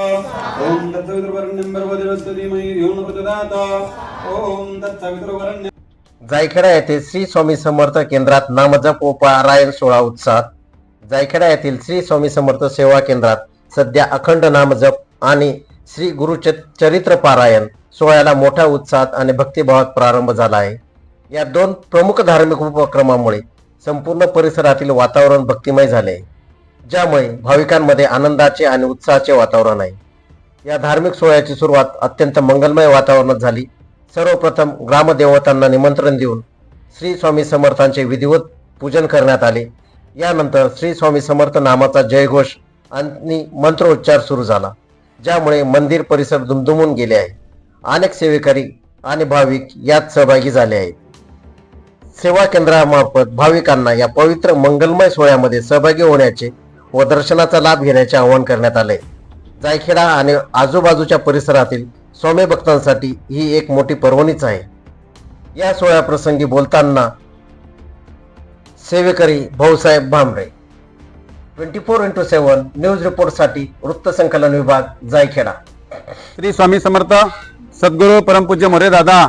ओम जायखेडा येथे श्री स्वामी समर्थ केंद्रात नामजप व पारायण सोहळा उत्साहात जायखेडा येथील श्री स्वामी समर्थ सेवा केंद्रात सध्या अखंड नामजप आणि श्री गुरु च- चरित्र पारायण सोहळ्याला मोठ्या उत्साहात आणि भक्तिभावात प्रारंभ झाला आहे. या दोन प्रमुख धार्मिक उपक्रमामुळे संपूर्ण परिसरातील वातावरण भक्तिमय झाले आहे. ज्यामुळे भाविकांमध्ये आनंदाचे आणि उत्साहाचे वातावरण आहे. या धार्मिक सोहळ्याची सुरुवात अत्यंत मंगलमय वातावरणात झाली. सर्वप्रथम ग्रामदेवतांना निमंत्रण देऊन श्री स्वामी समर्थांचे विधिवत पूजन करण्यात आले. यानंतर श्री स्वामी समर्थ नामाचा जयघोष आणि मंत्रोच्चार सुरू झाला ज्यामुळे मंदिर परिसर दुमदुमून गेले आहे. अनेक सेवेकरी आणि भाविक यात सहभागी झाले आहेत. सेवा केंद्रामार्फत भाविकांना या पवित्र मंगलमय सोहळ्यामध्ये सहभागी होण्याचे व दर्शनाचा लाभ घेण्याचे आवाहन करण्यात आले. जायखेडा आणि आजूबाजूच्या परिसरातील स्वामी भक्तांसाठी ही एक मोठी पर्वणीच आहे. या सोहळ्याप्रसंगी बोलताना सेवेकरी Bhausaheb Bhambre twenty four into seven news रिपोर्टसाठी वृत्तसंकलन विभाग जायखेडा. श्री स्वामी समर्थ सद्गुरू परमपूज्य मोरे दादा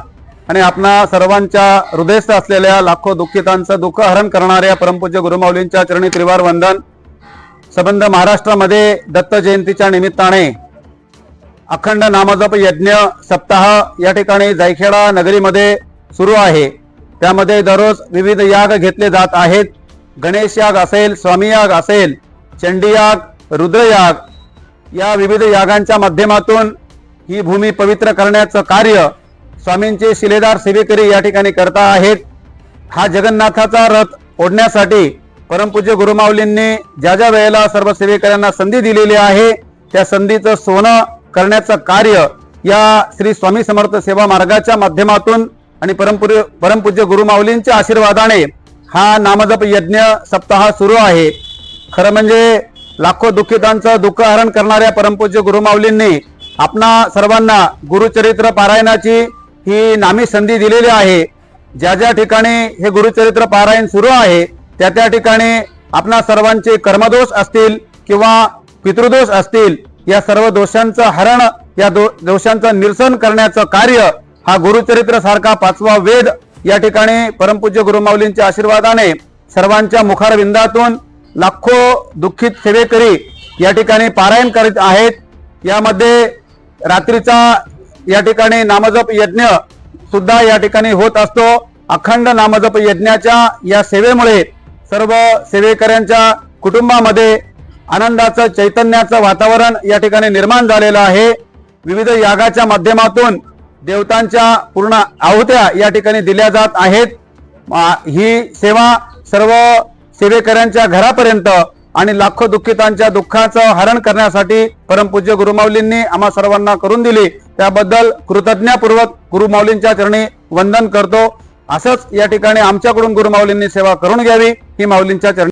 आणि आपणा सर्वांच्या हृदयस्थ असलेल्या लाखो दुःखितांचं दुःख हरण करणाऱ्या परमपूज्य गुरुमाऊलींच्या चरणी त्रिवार वंदन संबंध महाराष्ट्रामध्ये दत्त जयंतीच्या निमित्ताने अखंड नामजप यज्ञ सप्ताह या ठिकाणी जायखेडा नगरीमध्ये सुरू आहे. त्यामध्ये दररोज विविध याग घेतले जात आहेत. गणेश याग असेल स्वामी याग असेल चंडी याग रुद्रयाग या विविध यागांच्या माध्यमातून ही भूमी पवित्र करण्याचं कार्य स्वामींचे शिलेदार सेवेकरी या ठिकाणी करता आहेत. हा जगन्नाथाचा रथ ओढण्यासाठी परमपूज्य गुरुमाऊलींनी ज्या ज्या वेळेला सर्व सेवेकऱ्यांना संधी दिलेली आहे त्या संधीचं सोनं करण्याचं कार्य या श्री स्वामी समर्थ सेवा मार्गाच्या माध्यमातून आणि परमपूर परमपूज्य गुरुमाऊलींच्या आशीर्वादाने हा नामजप यज्ञ सप्ताह सुरू आहे. खरं म्हणजे लाखो दुःखितांचं दुःख हरण करणाऱ्या परमपूज्य गुरुमाऊलींनी आपणा सर्वांना गुरुचरित्र पारायणाची ही नामी संधी दिलेली आहे. ज्या ज्या ठिकाणी हे गुरुचरित्र पारायण सुरू आहे त्या त्या ठिकाणी आपणा सर्वांचे कर्मदोष असतील किंवा पितृदोष असतील या सर्व दोषांचं हरण या दो दोषांचं निरसन करण्याचं कार्य हा गुरुचरित्र सारखा पाचवा वेद या ठिकाणी परमपूज्य गुरुमाऊलींच्या आशीर्वादाने सर्वांच्या मुखारविंदातून लाखो दुःखित सेवेकरी या ठिकाणी पारायण करीत आहेत. यामध्ये रात्रीचा या ठिकाणी नामजप यज्ञ सुद्धा या ठिकाणी होत असतो. अखंड नामजप यज्ञाच्या या सेवेमुळे सर्व सेवेकऱ्यांच्या कुटुंबामध्ये आनंदाचं चैतन्याचं वातावरण या ठिकाणी निर्माण झालेलं आहे. विविध यागाच्या माध्यमातून देवतांच्या पूर्ण आहुत्या या ठिकाणी दिल्या जात आहेत. ही सेवा सर्व सेवेकऱ्यांच्या घरापर्यंत आणि लाखो दुःखितांच्या दुःखाचं हरण करण्यासाठी परमपूज्य गुरुमाऊलींनी आम्हा सर्वांना करून दिली. त्याबद्दल कृतज्ञपूर्वक गुरुमाऊलींच्या चरणी वंदन करतो. असंच या ठिकाणी आमच्याकडून गुरुमाऊलींनी सेवा करून घ्यावी ही माऊलींच्या चरणी